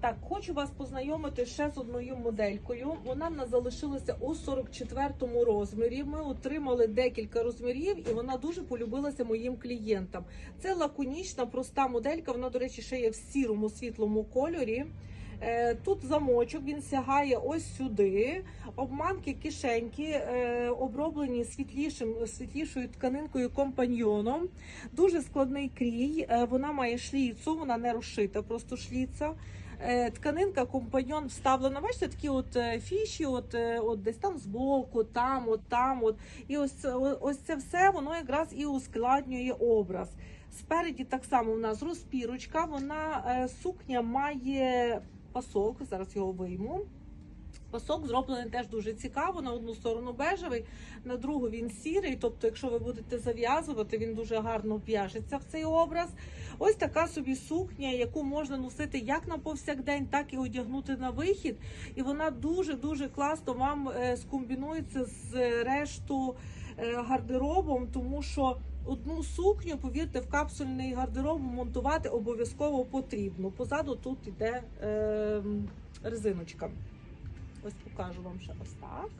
Так, хочу вас познайомити ще з одною моделькою. Вона в нас залишилася у 44-му розмірі. Ми отримали декілька розмірів, і вона дуже полюбилася моїм клієнтам. Це лаконічна, проста моделька. Вона, до речі, ще є в сірому світлому кольорі. Е, Тут замочок він сягає ось сюди. Обманки кишеньки е, оброблені світлішим, світлішою тканинкою компаньйоном. Дуже складний крій. Е, Вона має шліцу, вона не розшита, просто шліца. Е, Тканинка компаньйон вставлена. Бачите, такі от е, фіші, от, е, от десь там збоку, там, от там. От. І ось, ось це все воно якраз і ускладнює образ. Спереді так само у нас розпірочка. Вона сукня має пасок. Зараз його вийму. Пасок зроблений теж дуже цікаво. На одну сторону бежевий, на другу він сірий. Тобто, якщо ви будете зав'язувати, він дуже гарно в'яжеться в цей образ. Ось така собі сукня, яку можна носити як на повсякдень, так і одягнути на вихід. І вона дуже дуже класно вам е, скомбінується з решту е, гардеробом, тому що. Одну сукню, повірте, в капсульний гардероб монтувати обов'язково потрібно. Позаду тут іде е, резиночка. Ось покажу вам ще ось так.